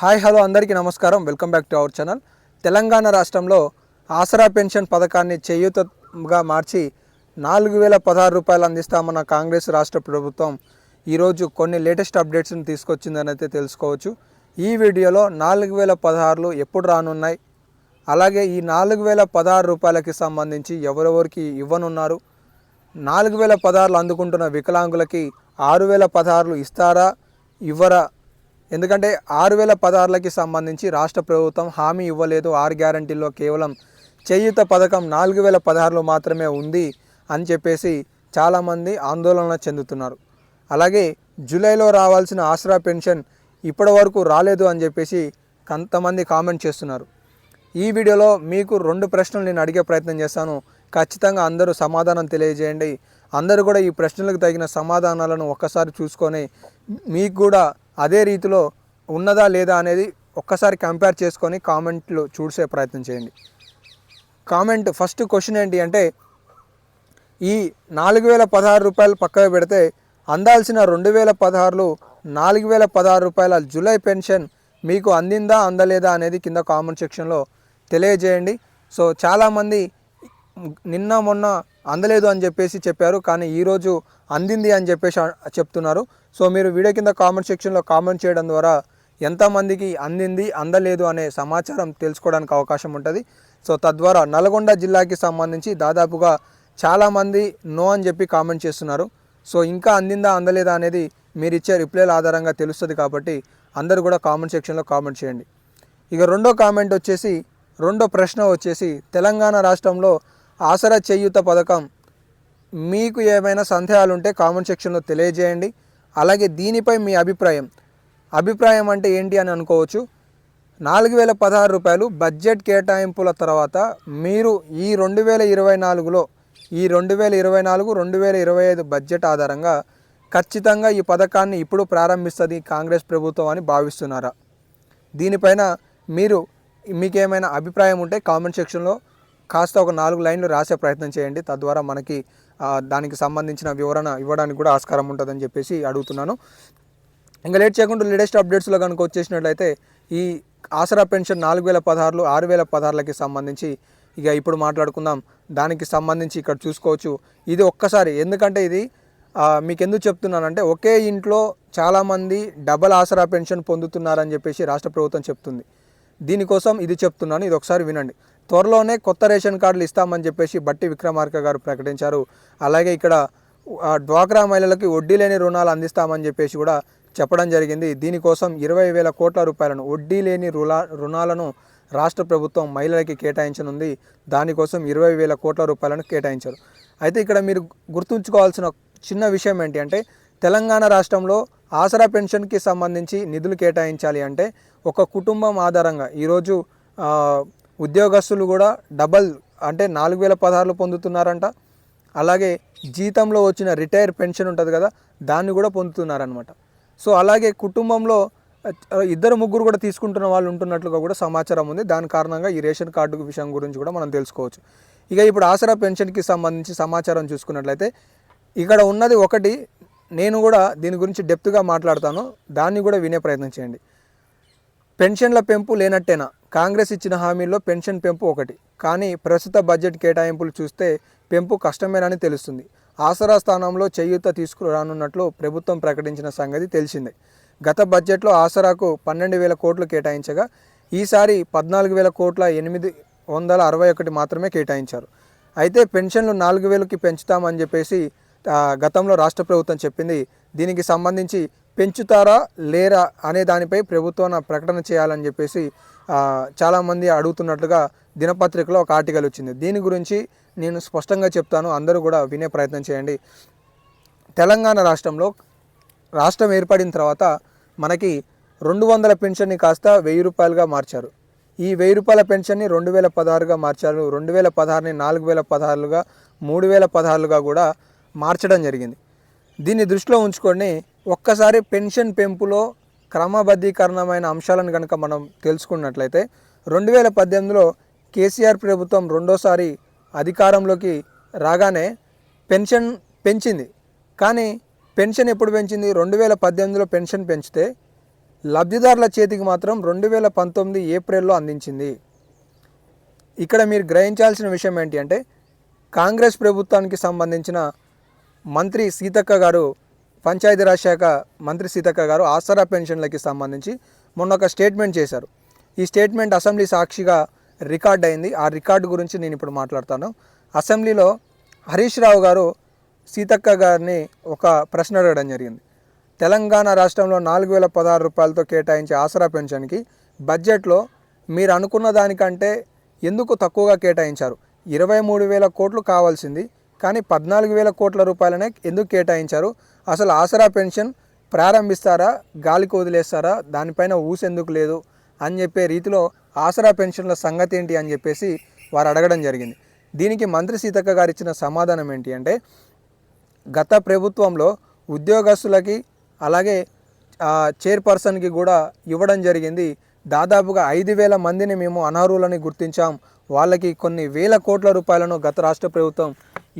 Hi hello అందరికీ నమస్కారం. Welcome back to our channel. Telangana రాష్ట్రంలో ఆసరా పెన్షన్ పథకాన్ని చేయూతగా మార్చి నాలుగు వేల పదహారు రూపాయలు అందిస్తామన్న కాంగ్రెస్ రాష్ట్ర ప్రభుత్వం ఈరోజు కొన్ని లేటెస్ట్ అప్డేట్స్ని తీసుకొచ్చిందని అయితే తెలుసుకోవచ్చు. ఈ వీడియోలో నాలుగు వేల పదహారులు ఎప్పుడు రానున్నాయి? అలాగే ఈ నాలుగు వేల పదహారు రూపాయలకి సంబంధించి ఎవరెవరికి ఇవ్వనున్నారు? నాలుగు వేల పదహారులు అందుకుంటున్న వికలాంగులకి ఆరు వేల పదహారులు ఇస్తారా? ఇవ్వరా? ఎందుకంటే ఆరు వేల పదహారులకి సంబంధించి రాష్ట్ర ప్రభుత్వం హామీ ఇవ్వలేదు. ఆరు గ్యారంటీల్లో కేవలం చేయూత పథకం నాలుగు వేల పదహారులో మాత్రమే ఉంది అని చెప్పేసి చాలామంది ఆందోళన చెందుతున్నారు. అలాగే జూలైలో రావాల్సిన ఆసరా పెన్షన్ ఇప్పటి వరకు రాలేదు అని చెప్పేసి కొంతమంది కామెంట్ చేస్తున్నారు. ఈ వీడియోలో మీకు రెండు ప్రశ్నలు నేను అడిగే ప్రయత్నం చేస్తాను. ఖచ్చితంగా అందరూ సమాధానం తెలియజేయండి. అందరూ కూడా ఈ ప్రశ్నలకు తగిన సమాధానాలను ఒక్కసారి చూసుకొని మీకు కూడా అదే రీతిలో ఉన్నదా లేదా అనేది ఒక్కసారి కంపేర్ చేసుకొని కామెంట్లు చూసే ప్రయత్నం చేయండి. కామెంట్ ఫస్ట్ క్వశ్చన్ ఏంటి అంటే ఈ నాలుగు వేల పదహారు రూపాయలు పక్కకు పెడితే అందాల్సిన రెండు వేల పదహారులు నాలుగు వేల పదహారు రూపాయల జూలై పెన్షన్ మీకు అందిందా అందలేదా అనేది కింద కామెంట్ సెక్షన్లో తెలియజేయండి. సో చాలామంది నిన్న మొన్న అందలేదు అని చెప్పేసి చెప్పారు కానీ ఈరోజు అందింది అని చెప్పేసి చెప్తున్నారు. సో మీరు వీడియో కింద కామెంట్ సెక్షన్లో కామెంట్ చేయడం ద్వారా ఎంతమందికి అందింది అందలేదు అనే సమాచారం తెలుసుకోవడానికి అవకాశం ఉంటుంది. సో తద్వారా నల్గొండ జిల్లాకి సంబంధించి దాదాపుగా చాలామంది నో అని చెప్పి కామెంట్ చేస్తున్నారు. సో ఇంకా అందిందా అందలేదా అనేది మీరు ఇచ్చే రిప్లైల ఆధారంగా తెలుస్తుంది కాబట్టి అందరూ కూడా కామెంట్ సెక్షన్లో కామెంట్ చేయండి. ఇక రెండో కామెంట్ వచ్చేసి రెండో ప్రశ్న వచ్చేసి తెలంగాణ రాష్ట్రంలో ఆసరా చేయూత పథకం. మీకు ఏమైనా సందేహాలు ఉంటే కామెంట్ సెక్షన్లో తెలియజేయండి. అలాగే దీనిపై మీ అభిప్రాయం. అభిప్రాయం అంటే ఏంటి అని అనుకోవచ్చు. నాలుగు వేల పదహారు రూపాయలు బడ్జెట్ కేటాయింపుల తర్వాత మీరు ఈ రెండు వేల ఇరవై నాలుగులో ఈ రెండు వేల ఇరవై నాలుగు రెండు వేల ఇరవై ఐదు బడ్జెట్ ఆధారంగా ఖచ్చితంగా ఈ పథకాన్ని ఇప్పుడు ప్రారంభిస్తుంది కాంగ్రెస్ ప్రభుత్వం అని భావిస్తున్నారా? దీనిపైన మీరు మీకేమైనా అభిప్రాయం ఉంటే కామెంట్ సెక్షన్లో కాస్త ఒక నాలుగు లైన్లు రాసే ప్రయత్నం చేయండి. తద్వారా మనకి దానికి సంబంధించిన వివరణ ఇవ్వడానికి కూడా ఆస్కారం ఉంటుందని చెప్పేసి అడుగుతున్నాను. ఇంకా లేట్ చేయకుండా లేటెస్ట్ అప్డేట్స్లో కనుక వచ్చేసినట్లయితే ఈ ఆసరా పెన్షన్ నాలుగు వేల పదహారులు ఆరు వేల పదహారులకి సంబంధించి ఇక ఇప్పుడు మాట్లాడుకుందాం. దానికి సంబంధించి ఇక్కడ చూసుకోవచ్చు. ఇది ఒక్కసారి ఎందుకంటే ఇది మీకు ఎందుకు చెప్తున్నానంటే ఒకే ఇంట్లో చాలామంది డబల్ ఆసరా పెన్షన్ పొందుతున్నారని చెప్పేసి రాష్ట్ర ప్రభుత్వం చెప్తుంది. దీనికోసం ఇది చెప్తున్నాను. ఇది ఒకసారి వినండి. త్వరలోనే కొత్త రేషన్ కార్డులు ఇస్తామని చెప్పేసి బట్టి విక్రమార్క గారు ప్రకటించారు. అలాగే ఇక్కడ డ్వాక్రా మహిళలకి వడ్డీ లేని రుణాలు అందిస్తామని చెప్పేసి కూడా చెప్పడం జరిగింది. దీనికోసం ఇరవై వేల కోట్ల రూపాయలను వడ్డీ లేని రుణా రుణాలను రాష్ట్ర ప్రభుత్వం మహిళలకి కేటాయించనుంది. దానికోసం ఇరవై వేల కోట్ల రూపాయలను కేటాయించారు. అయితే ఇక్కడ మీరు గుర్తుంచుకోవాల్సిన చిన్న విషయం ఏంటి అంటే తెలంగాణ రాష్ట్రంలో ఆసరా పెన్షన్కి సంబంధించి నిధులు కేటాయించాలి అంటే ఒక కుటుంబం ఆధారంగా ఈరోజు ఉద్యోగస్తులు కూడా డబల్ అంటే నాలుగు వేల పదహారులు పొందుతున్నారంట. అలాగే జీతంలో వచ్చిన రిటైర్ పెన్షన్ ఉంటుంది కదా దాన్ని కూడా పొందుతున్నారనమాట సో అలాగే కుటుంబంలో ఇద్దరు ముగ్గురు కూడా తీసుకుంటున్న వాళ్ళు ఉంటున్నట్లుగా కూడా సమాచారం ఉంది. దాని కారణంగా ఈ రేషన్ కార్డు విషయం గురించి కూడా మనం తెలుసుకోవచ్చు. ఇక ఇప్పుడు ఆసరా పెన్షన్కి సంబంధించి సమాచారం చూసుకున్నట్లయితే ఇక్కడ ఉన్నది ఒకటి నేను కూడా దీని గురించి డెప్త్గా మాట్లాడతాను. దాన్ని కూడా వినే ప్రయత్నం చేయండి. పెన్షన్ల పెంపు లేనట్టేనా? కాంగ్రెస్ ఇచ్చిన హామీల్లో పెన్షన్ పెంపు ఒకటి. కానీ ప్రస్తుత బడ్జెట్ కేటాయింపులు చూస్తే పెంపు కష్టమేనని తెలుస్తుంది. ఆసరా స్థానంలో చేయూత తీసుకురానున్నట్లు ప్రభుత్వం ప్రకటించిన సంగతి తెలిసిందే. గత బడ్జెట్లో ఆసరాకు పన్నెండు వేల కోట్లు కేటాయించగా ఈసారి పద్నాలుగు వేల కోట్ల ఎనిమిది వందల అరవై ఒకటి మాత్రమే కేటాయించారు. అయితే పెన్షన్లు నాలుగు వేలకి పెంచుతామని చెప్పేసి గతంలో రాష్ట్ర ప్రభుత్వం చెప్పింది. దీనికి సంబంధించి పెంచుతారా లేరా అనే దానిపై ప్రభుత్వం ప్రకటన చేయాలని చెప్పేసి చాలామంది అడుగుతున్నట్లుగా దినపత్రికలో ఒక ఆర్టికల్ వచ్చింది. దీని గురించి నేను స్పష్టంగా చెప్తాను. అందరూ కూడా వినే ప్రయత్నం చేయండి. తెలంగాణ రాష్ట్రంలో రాష్ట్రం ఏర్పడిన తర్వాత మనకి రెండు వందల పెన్షన్ని కాస్త వెయ్యి రూపాయలుగా మార్చారు. ఈ వెయ్యి రూపాయల పెన్షన్ని రెండు వేల పదహారుగా మార్చారు. రెండు వేల పదహారుని నాలుగు వేల పదహారులుగా మూడు వేల పదహారులుగా కూడా మార్చడం జరిగింది. దీన్ని దృష్టిలో ఉంచుకొని ఒక్కసారి పెన్షన్ పెంపులో క్రమబద్ధీకరణమైన అంశాలను కనుక మనం తెలుసుకున్నట్లయితే రెండు వేల పద్దెనిమిదిలో కేసీఆర్ ప్రభుత్వం రెండోసారి అధికారంలోకి రాగానే పెన్షన్ పెంచింది. కానీ పెన్షన్ ఎప్పుడు పెంచింది? రెండు వేల పద్దెనిమిదిలో పెన్షన్ పెంచితే లబ్ధిదారుల చేతికి మాత్రం రెండు వేల పంతొమ్మిది ఏప్రిల్లో అందించింది. ఇక్కడ మీరు గ్రహించాల్సిన విషయం ఏంటి అంటే కాంగ్రెస్ ప్రభుత్వానికి సంబంధించిన మంత్రి సీతక్క గారు పంచాయతీరాజ్ శాఖ మంత్రి సీతక్క గారు ఆసరా పెన్షన్లకి సంబంధించి మొన్న ఒక స్టేట్మెంట్ చేశారు. ఈ స్టేట్మెంట్ అసెంబ్లీ సాక్షిగా రికార్డ్ అయింది. ఆ రికార్డు గురించి నేను ఇప్పుడు మాట్లాడతాను. అసెంబ్లీలో హరీష్ రావు గారు సీతక్క గారిని ఒక ప్రశ్న అడగడం జరిగింది. తెలంగాణ రాష్ట్రంలో నాలుగు వేల పదహారు రూపాయలతో కేటాయించే ఆసరా పెన్షన్కి బడ్జెట్లో మీరు అనుకున్న దానికంటే ఎందుకు తక్కువగా కేటాయించారు? ఇరవై మూడు వేల కోట్లు కావాల్సింది కానీ పద్నాలుగు వేల కోట్ల రూపాయలనే ఎందుకు కేటాయించారు? అసలు ఆసరా పెన్షన్ ప్రారంభిస్తారా? గాలికి వదిలేస్తారా దానిపైన ఊసెందుకు లేదు అని చెప్పే రీతిలో ఆసరా పెన్షన్ల సంగతి ఏంటి అని చెప్పేసి వారు అడగడం జరిగింది. దీనికి మంత్రి సీతక్క గారు ఇచ్చిన సమాధానం ఏంటి అంటే గత ప్రభుత్వంలో ఉద్యోగస్తులకి అలాగే చైర్పర్సన్కి కూడా ఇవ్వడం జరిగింది. దాదాపుగా ఐదు వేల మందిని మేము అనర్హులని గుర్తించాం. వాళ్ళకి కొన్ని వేల కోట్ల రూపాయలను గత రాష్ట్ర ప్రభుత్వం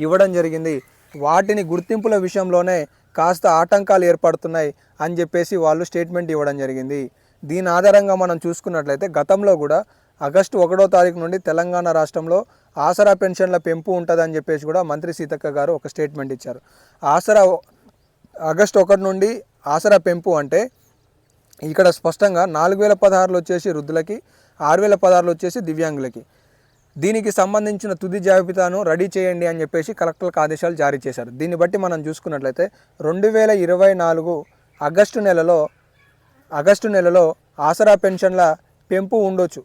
ఇవ్వడం జరిగింది. వాటిని గుర్తింపుల విషయంలోనే కాస్త ఆటంకాలు ఏర్పడుతున్నాయి అని చెప్పేసి వాళ్ళు స్టేట్మెంట్ ఇవ్వడం జరిగింది. దీని ఆధారంగా మనం చూసుకున్నట్లయితే గతంలో కూడా ఆగస్టు ఒకటో తారీఖు నుండి తెలంగాణ రాష్ట్రంలో ఆసరా పెన్షన్ల పెంపు ఉంటుందని చెప్పేసి కూడా మంత్రి సీతక్క గారు ఒక స్టేట్మెంట్ ఇచ్చారు. ఆసరా ఆగస్టు ఒకటి నుండి ఆసరా పెంపు అంటే ఇక్కడ స్పష్టంగా నాలుగు వేల పదహారులు వచ్చేసి వృద్ధులకి ఆరు వేల పదహారులు వచ్చేసి దివ్యాంగులకి. దీనికి సంబంధించిన తుది జాబితాను రెడీ చేయండి అని చెప్పేసి కలెక్టర్లకు ఆదేశాలు జారీ చేశారు. దీన్ని బట్టి మనం చూసుకున్నట్లయితే రెండు వేల ఇరవై నాలుగు ఆగస్టు నెలలో ఆగస్టు నెలలో ఆసరా పెన్షన్ల పెంపు ఉండొచ్చు.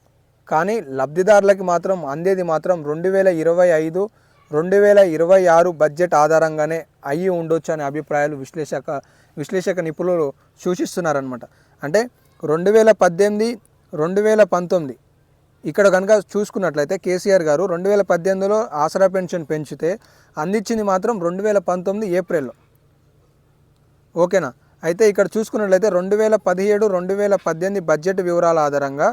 కానీ లబ్ధిదారులకి మాత్రం అందేది మాత్రం రెండు వేల ఇరవై ఐదు రెండు వేల ఇరవై ఆరు బడ్జెట్ ఆధారంగానే అయ్యి ఉండొచ్చు అనే అభిప్రాయాలు విశ్లేషక విశ్లేషక నిపుణులు సూచిస్తున్నారనమాట అంటే రెండు వేల పద్దెనిమిది రెండు వేల పంతొమ్మిది ఇక్కడ కనుక చూసుకున్నట్లయితే కేసీఆర్ గారు రెండు వేల పద్దెనిమిదిలో ఆసరా పెన్షన్ పెంచితే అందించింది మాత్రం రెండు వేల పంతొమ్మిది ఏప్రిల్లో ఓకేనా? అయితే ఇక్కడ చూసుకున్నట్లయితే రెండు వేల పదిహేడు రెండు వేల పద్దెనిమిది బడ్జెట్ వివరాల ఆధారంగా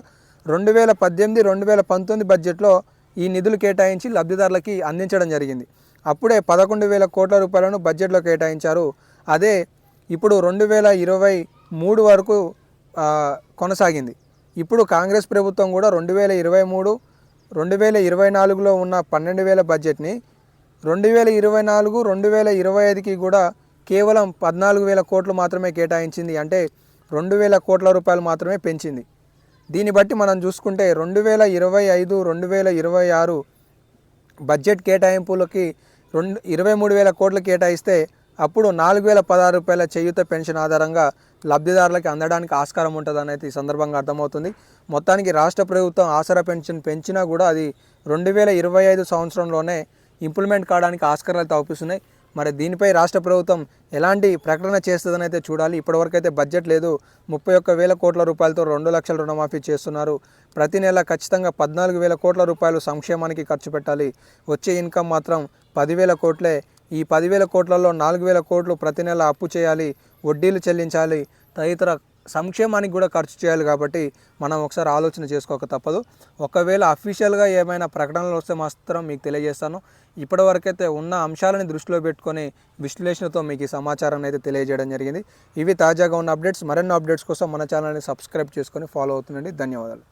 రెండు వేల పద్దెనిమిది రెండు వేల పంతొమ్మిది బడ్జెట్లో ఈ నిధులు కేటాయించి లబ్ధిదారులకి అందించడం జరిగింది. అప్పుడే పదకొండు వేల కోట్ల రూపాయలను బడ్జెట్లో కేటాయించారు. అదే ఇప్పుడు రెండు వేల ఇరవై మూడు వరకు కొనసాగింది. ఇప్పుడు కాంగ్రెస్ ప్రభుత్వం కూడా రెండు వేల ఇరవై మూడు రెండు వేల ఇరవై నాలుగులో ఉన్న పన్నెండు వేల బడ్జెట్ని రెండు వేల ఇరవై నాలుగు రెండు వేల ఇరవై ఐదుకి కూడా కేవలం పద్నాలుగు వేల కోట్లు మాత్రమే కేటాయించింది. అంటే రెండు వేల కోట్ల రూపాయలు మాత్రమే పెంచింది. దీన్ని బట్టి మనం చూసుకుంటే రెండు వేల ఇరవై ఐదు రెండు వేల ఇరవై ఆరు బడ్జెట్ కేటాయింపులకి రెండు ఇరవై మూడు వేల కోట్లు కేటాయిస్తే అప్పుడు నాలుగు వేల పదహారు రూపాయల చేయూత పెన్షన్ ఆధారంగా లబ్ధిదారులకి అందడానికి ఆస్కారం ఉంటుందని అయితే ఈ సందర్భంగా అర్థమవుతుంది. మొత్తానికి రాష్ట్ర ప్రభుత్వం ఆసరా పెన్షన్ పెంచినా కూడా అది రెండు వేల ఇరవై ఐదు సంవత్సరంలోనే ఇంప్లిమెంట్ కావడానికి ఆస్కారాలు తవ్విస్తున్నాయి మరి దీనిపై రాష్ట్ర ప్రభుత్వం ఎలాంటి ప్రకటన చేస్తుందని అయితే చూడాలి. ఇప్పటివరకు అయితే బడ్జెట్ లేదు. ముప్పై ఒక్క వేల కోట్ల రూపాయలతో రెండు లక్షల రుణమాఫీ చేస్తున్నారు. ప్రతి నెల ఖచ్చితంగా పద్నాలుగు వేల కోట్ల రూపాయలు సంక్షేమానికి ఖర్చు పెట్టాలి. వచ్చే ఇన్కమ్ మాత్రం పదివేల కోట్లే ఈ పదివేల కోట్లలో నాలుగు వేల కోట్లు ప్రతి నెల అప్పు చేయాలి వడ్డీలు చెల్లించాలి తదితర సంక్షేమానికి కూడా ఖర్చు చేయాలి కాబట్టి మనం ఒకసారి ఆలోచన చేసుకోక తప్పదు. ఒకవేళ అఫీషియల్గా ఏమైనా ప్రకటనలు వస్తే మాత్రం మీకు తెలియజేస్తాను. ఇప్పటివరకైతే ఉన్న అంశాలని దృష్టిలో పెట్టుకొని విశ్లేషణతో మీకు ఈ సమాచారాన్ని అయితే తెలియజేయడం జరిగింది. ఇవి తాజాగా ఉన్న అప్డేట్స్. మరెన్నో అప్డేట్స్ కోసం మన ఛానల్ని సబ్స్క్రైబ్ చేసుకొని ఫాలో అవుతుండండి. ధన్యవాదాలు.